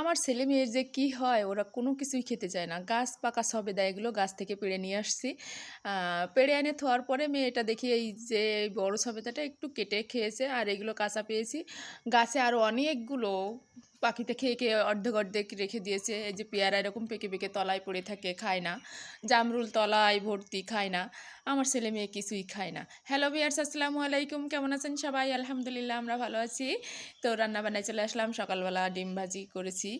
আমার ছেলে মেয়ের যে কি হয়, ওরা কোনো কিছুই খেতে চায় না। গাছ পাকা সবেদা এগুলো গাছ থেকে পেড়ে নিয়ে আসছি। পেড়ে এনে থোয়ার পরে মেয়েটা দেখি এই যে বড় সবেদাটা একটু কেটে খেয়েছে, আর এগুলো কাঁচা পেয়েছি। গাছে আরও অনেকগুলো পাখিতে খেয়ে খেয়ে অর্ধেক অর্ধেক রেখে দিয়েছে। এই যে পেয়ারা এরকম পেকে পেকে তলায় পড়ে থাকে, খায় না। জামরুল তলায় ভর্তি, খায় না। আমার ছেলে মেয়ে কিছুই খায় না। হ্যালো বিয়ার্স আসসালামু আলাইকুম। কেমন আছেন সবাই? আলহামদুলিল্লাহ, আমরা ভালো আছি। তো রান্না বান্নায় চলে আসলাম। সকালবেলা ডিম ভাজি করেছি।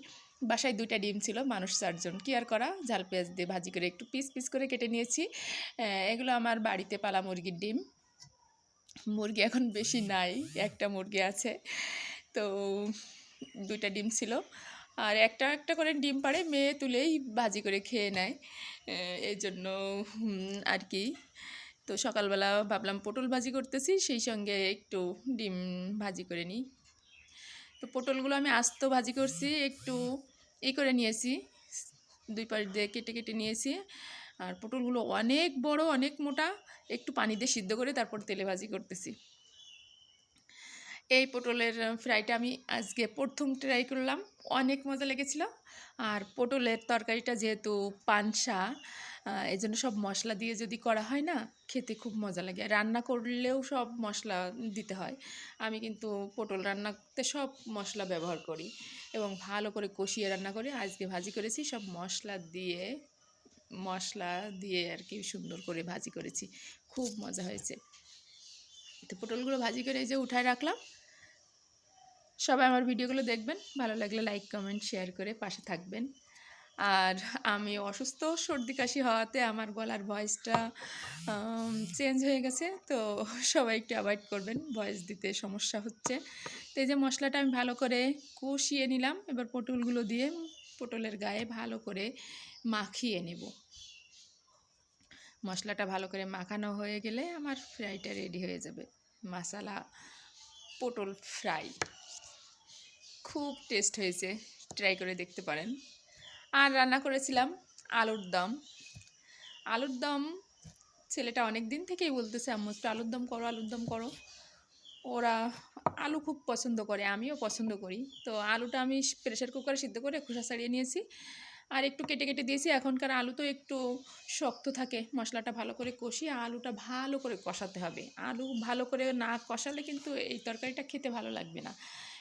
বাসায় দুইটা ডিম ছিল, মানুষ চারজন। কি আর করা? ঝাল পেঁয়াজ দিয়ে ভাজি করে একটু পিস পিস করে কেটে নিয়েছি। এগুলো আমার বাড়িতে পালা মুরগির ডিম। মুরগি এখন বেশি নাই, একটা মুরগি আছে। তো দুইটা ডিম ছিল। আর একটা একটা করে ডিম পাড়ে মেয়ে তুলেই ভাজি করে খেয়ে নেয়। এই জন্য আর কি। তো সকালবেলা ভাবলাম পটল ভাজি করতেছি, সেই সঙ্গে একটু ডিম ভাজি করে নিই। তো পটলগুলো আমি আস্ত ভাজি করছি, একটু ই করে নিয়েছি, দুই পাশ দিয়ে কেটে কেটে নিয়েছি। আর পটলগুলো অনেক বড়, অনেক মোটা, একটু পানি দিয়ে সিদ্ধ করে তারপর তেলে ভাজি করতেছি। এই পটলের ফ্রাইটা আমি আজকে প্রথম ট্রাই করলাম। অনেক মজা লেগেছিল। আর পটলের তরকারিটা যেহেতু পানসা এই জন্য সব মশলা দিয়ে যদি করা হয় না, খেতে খুব মজা লাগে। রান্না করলেও সব মশলা দিতে হয়। আমি কিন্তু পটল রান্নাতে সব মশলা ব্যবহার করি এবং ভালো করে কষিয়ে রান্না করে। আজকে ভাজি করেছি, সব মশলা দিয়ে মশলা দিয়ে আর কি সুন্দর করে ভাজি করেছি। খুব মজা হয়েছে। তো পটলগুলো ভাজি করে এই যে উঠায় রাখলাম। সবাই আমার ভিডিওগুলো দেখবেন, ভালো লাগলে লাইক কমেন্ট শেয়ার করে পাশে থাকবেন। আর আমি অসুস্থ, সর্দি কাশি হওয়াতে আমার গলার ভয়েসটা চেঞ্জ হয়ে গেছে, তো সবাই একটু অ্যাভয়েড করবেন ভয়েস দিতে সমস্যা হচ্ছে। তো এই যে মশলাটা আমি ভালো করে কষিয়ে নিলাম, এবার পটলগুলো দিয়ে পটলের গায়ে ভালো করে মাখিয়ে নেব। মশলাটা ভালো করে মাখানো হয়ে গেলে আমার ফ্রাইটা রেডি হয়ে যাবে। মশালা, পটল ফ্রাই। খুব টেস্ট হয়েছে ট্রাই করে দেখতে পারেন। আর রান্না করেছিলাম আলুর দম। আলুর দম ছেলেটা অনেক দিন থেকেই বলতেছে, আম্মু, একটু আলুর দম করো, আলুর দম করো। ওরা আলু খুব পছন্দ করে, আমিও পছন্দ করি। তো আলুটা আমি প্রেশার কুকারে সিদ্ধ করে খোসা ছাড়িয়ে নিয়েছি। আর একটু কেটে কেটে দিয়েছি। এখনকার আলু তো একটু শক্ত থাকে। মশলাটা ভালো করে কষিয়ে আলুটা ভালো করে কষাতে হবে। আলু ভালো করে না কষালে কিন্তু এই তরকারিটা খেতে ভালো লাগবে না।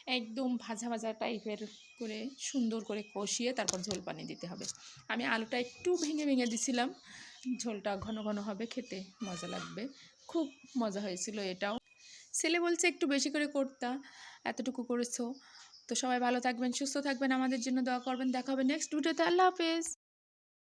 একদম ভাজা ভাজা টাইপের করে সুন্দর করে কষিয়ে তারপর ঝোল পানি দিতে হবে। আমি আলুটা একটু ভেঙে ভেঙে দিছিলাম। ঝোলটা ঘন ঘন হবে, খেতে মজা লাগবে। খুব মজা হয়েছিল এটাও। ছেলে বলছে একটু বেশি করে করতা, এতটুকু করেছ। তো সবাই ভালো থাকবেন, সুস্থ থাকবেন, আমাদের জন্য দোয়া করবেন। দেখা হবে নেক্সট ভিডিওতে আল্লাহ হাফেজ।